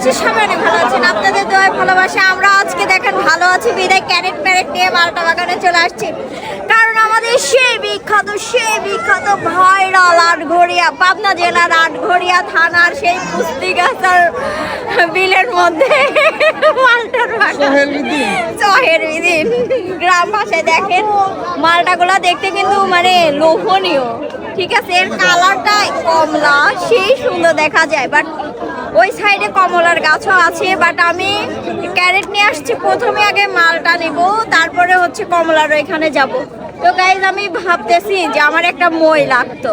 আছি সবাই অনেক ভালো আছেন। আপনাদের দোয়ায় ভালোবাসা। আমরা আজকে দেখেন ভালো আছি। বিদায় ক্যারেট প্যারেট নিয়ে মালটা বাগানে চলে আসছি। কারণ আমাদের সেই বিখ্যাত সেই বিখ্যাত ভাইরাল আটঘরিয়া পাবনা জেলার আটঘরিয়া থানার সেই পুস্তিগাছার বিলের মধ্যে মালটার চহের বিদিন। গ্রাম ভাষায় দেখেন মালটাগুলো দেখতে কিন্তু মানে লোভনীয়। ঠিক আছে এর কালারটা কমলা সেই সুন্দর দেখা যায়। বাট ওই সাইডে কমলার গাছও আছে বাট আমি ক্যারেট নিয়ে আসছি। প্রথমে আগে মালটা নেব তারপরে হচ্ছে কমলার এখানে যাব। তো গাইজ আমি ভাবতেছি যে আমার একটা মই লাগতো।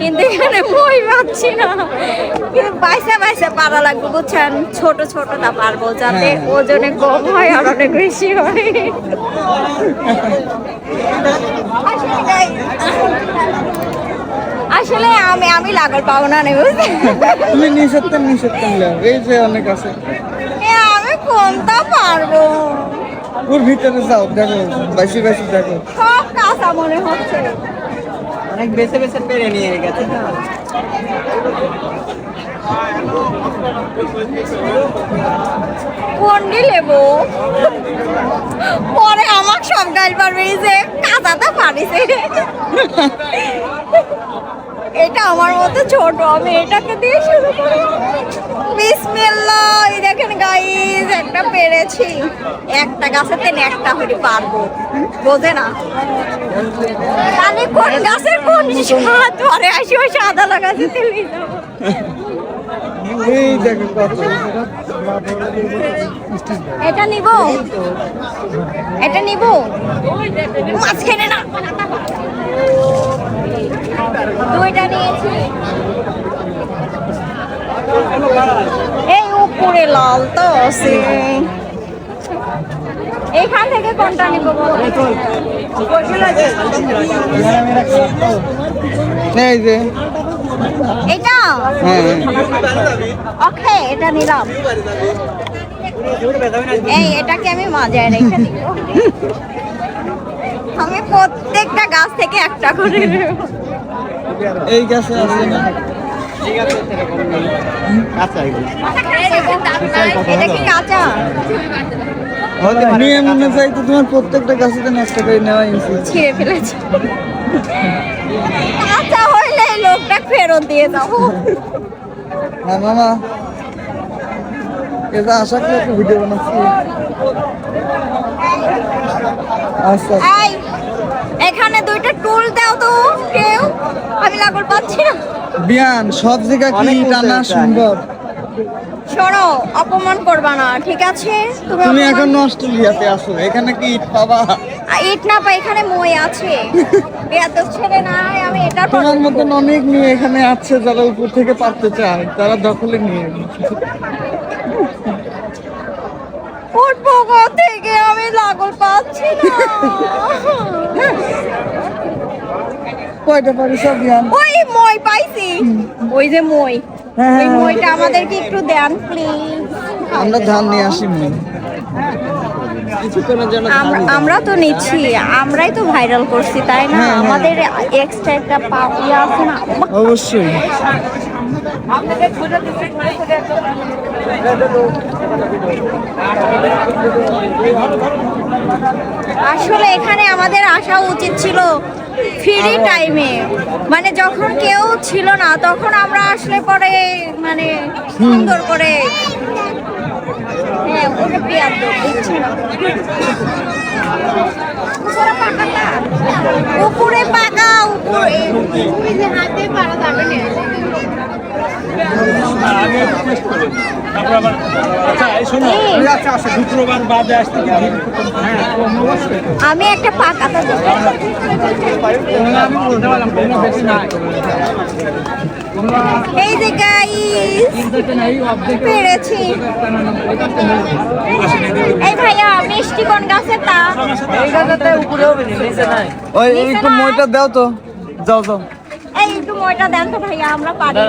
কিন্তু এখানে মই পাচ্ছি না। কিন্তু বাইসা বাইসা পারা লাগবে বুঝছেন? ছোট ছোটটা পারব যাতে ওজনে কম হয় আর অনেক বেশি হয়। আসলে আমি আমি লাগল পাবো না নেব তুমি নিষেধতেন নিষেধতেন এই যে অনেক আছে। আমি কোনটা পারব? ওর ভিতরে যাও দেখো বেশি বেশি দেখো। সব কাঁচা মনে হচ্ছে। অনেক বেছে বেছে পেরে নিয়ে গেছে না কোনটি লেবো পরে আমার সব গাছ পারবে এই যে কাঁচাটা পারিছে এটা আমার মতো ছোট আমি এটাকে দিয়ে শুরু করি। বিসমিল্লাহ এই দেখেন গাইজ একটা পেরেছি। একটা গাছের তেন একটা হলে পারব। বোঝে না? তাহলে কোন গাছের কোন স্বাদ পরে আসি ওই সাদা লাগাতে তেলে এটা নিব? এটা নিব? মাঝখানে না। দুইটা নিয়েছি। এই উপরে লাল তো আছে এইখান থেকে কোনটা নিব বলো? এই যে। এটা? হ্যাঁ। ওকে এটা নিলাম। এই এটাকে আমি মাজায় রেখে দিব? আমি প্রত্যেকটা গাছ থেকে একটা করে নেব। এই গাছে আছে না। এটা কি কাঁচা? নিয়ে চাই তো তোমার প্রত্যেকটা গাছে তো একটা করে নেওয়া ছিঁড়ে ফেলেছে। কাঁচা হইলে লোকটা ফেরত দিয়ে যাব হ্যাঁ মামা। এটা আশা করি একটা ভিডিও বানাচ্ছি। আচ্ছা। এখানে দুইটা টুল দাও তো। আমি লাগল পাচ্ছি না। বিয়ান সব জায়গা কি টানা সম্ভব শোনো অপমান করবা না ঠিক আছে? তুমি এখন অস্ট্রেলিয়াতে আসো এখানে কি ইট পাবা? ইট না পাই এখানে মই আছে। এত ছেলে নাই আমি এটা তোমার মতন অনেক মেয়ে এখানে আছে যারা উপর থেকে পারতে চায় তারা দখলে নিয়ে উঠবো থেকে আমি লাগল পাচ্ছি না। কয়টা পারি সব ওই মই পাইছি। ওই যে মই। হ্যাঁ, ওই হ্যাঁ। মইটা আমাদেরকে একটু দেন প্লিজ আমরা ধান নিয়ে আসি নিয়ে আমরা তো নিচ্ছি আমরাই তো ভাইরাল করছি তাই না? হ্যাঁ, হ্যাঁ। আমাদের এক্সট্রা একটা পা- ইয়ে আছে না? অবশ্যই। আসলে এখানে আমাদের আসা উচিত ছিল ফ্রি টাইমে মানে যখন কেউ ছিল না তখন আমরা আসলে পরে মানে সুন্দর করে হ্যাঁ ওটা না। উপরে পাকা উপরে ওই যে হাতে পারা যাবে না তারপর আবার আচ্ছা এই শোনো আচ্ছা আচ্ছা শুক্রবার বাদে আসতে হ্যাঁ আমি একটা পাকাটা দেবো আমি বলতে পারলাম কোনো বেশি নাই। এই যে গাইস পেরেছি। এই ভাইয়া মিষ্টি কোন গাছের তা ওই একটু মইটা দাও তো। যাও যাও। এই একটু ময়টা দেন তো ভাইয়া আমরা পারি।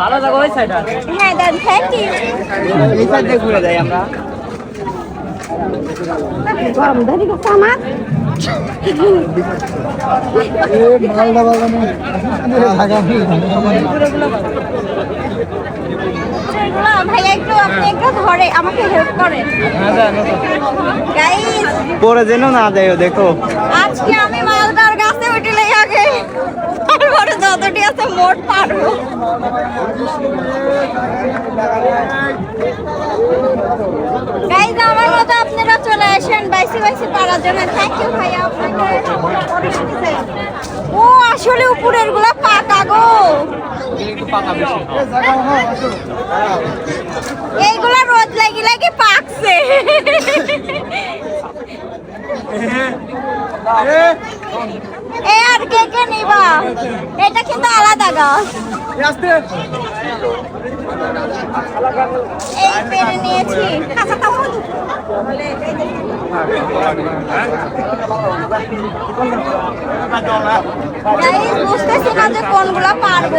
ভালো লাগো ওই সাইডটা হ্যাঁ দেন থ্যাংক ইউ এই সাইডে ঘুরে যাই আমরা। গরম ধরি গেছে আমার? মালদা বাগানে পরে যেন না দেয় দেখো। আজকে আমি মালদার গাছে উঠিলে আগে তারপরে যতটি আছে গাইজ আমার মতো আপনারা চলে আসেন বাইসি বাইসি পারার জন্য। থ্যাংক ইউ ভাইয়া ও, আসলে উপরেরগুলা পাকা গো। এইগুলা রোদ লাগি লাগি পাকছে। এ আর কে কে নিবা? এটা কিন্তু আলাদা গাছ এই পেরে নিয়েছি। বুঝতেছি না যে কোনগুলা পারব।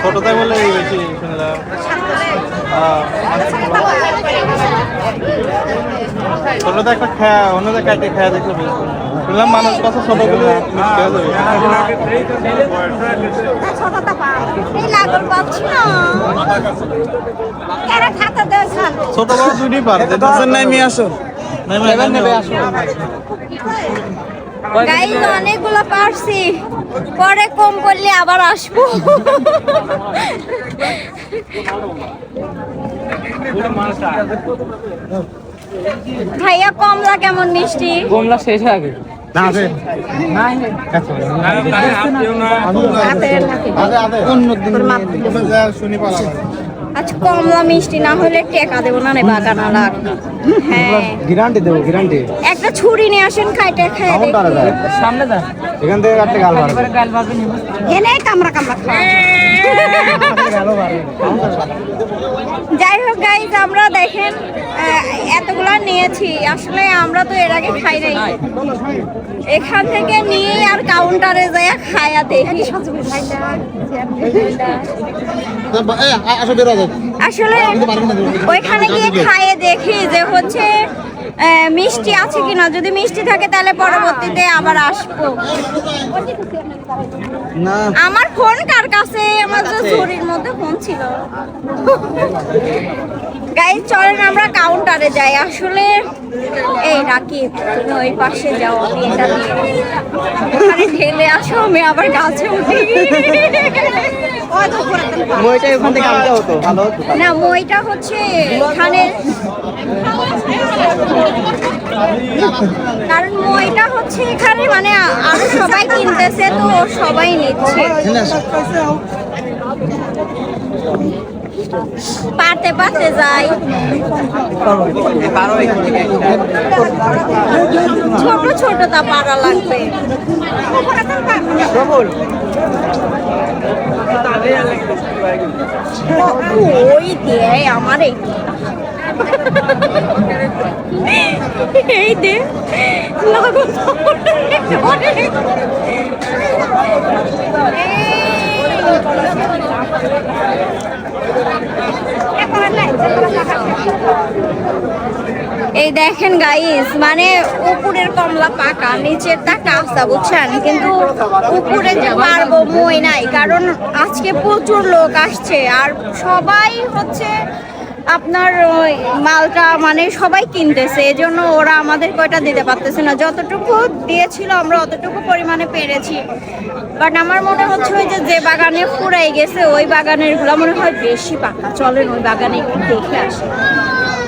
ছোটটাই বলে বেশি শুনলাম ছোটটা একটা খায়া অন্যদের কাটে খায়া দেখলে বুঝব শুনলাম মানুষ ছোটগুলো হয়ে। ছোট বড় দুটি পার। দশজন নামি আসো আসো গাইজ অনেকগুলো পারছি। পরে কম করলে আবার আসব। ভাইয়া কমলা কেমন মিষ্টি? কমলা শেষ হয়ে আগে না আছে। অন্য দিন শুনি পালা আচ্ছা কমলা মিষ্টি না হলে টেকা দেবো না রে বাগান আলাক হ্যাঁ। গ্যারান্টি দেবো গ্যারান্টি। একটা ছুরি নিয়ে আসেন খাই সামনে যা এখান থেকে কাটতে গাল মারবে এবারে গাল পাবে নিব। এনে কামড়া কামড়া খায়। যাই হোক গাইজ আমরা দেখেন এতগুলা নিয়েছি। আসলে আমরা তো এর আগে খাই নাই। এখান থেকে নিয়ে আর কাউন্টারে যাই খায়া দেখি আসলে ওইখানে গিয়ে খাইয়ে দেখি যে হচ্ছে মিষ্টি আছে কিনা? যদি মিষ্টি থাকে তাহলে পরবর্তীতে আবার আসব। না। আমার ফোন কার কাছে? আমার তো ঝুড়ির মধ্যে ফোন ছিল। গাইজ চলেন আমরা কাউন্টারে যাই। আসলে এই রাখি ওই পাশে যাও আমি এটা ওখানে ঠেলে আসো আমি আবার গাছে উঠি। মইটা ওখান থেকে আনতে হতো ভালো হতো না মইটা হচ্ছে এখানে কারণ মইটা হচ্ছে এখানে মানে আরও সবাই কিনতেছে তো সবাই নিচ্ছে। পারতে পারতে যাই। ছোট ছোট তা পারা লাগবে। ওই দিয়ে আমার এই দে। লাগো এই দেখেন গাইস মানে উপরের কমলা পাকা নিচেরটা কাঁচা, বুঝছেন? কিন্তু উপরে যে পারব মই নাই, কারণ আজকে প্রচুর লোক আসছে, আর সবাই হচ্ছে আপনার ওই মালটা মানে সবাই কিনতেছে এই জন্য ওরা আমাদের কয়টা দিতে পারতেছে না। যতটুকু দিয়েছিল আমরা অতটুকু পরিমাণে পেরেছি। বাট আমার মনে হচ্ছে ওই যে যে বাগানে ফুরাই গেছে, ওই বাগানেরগুলো মনে হয় বেশি পাকা। চলেন ওই বাগানে একটু দেখে আসি।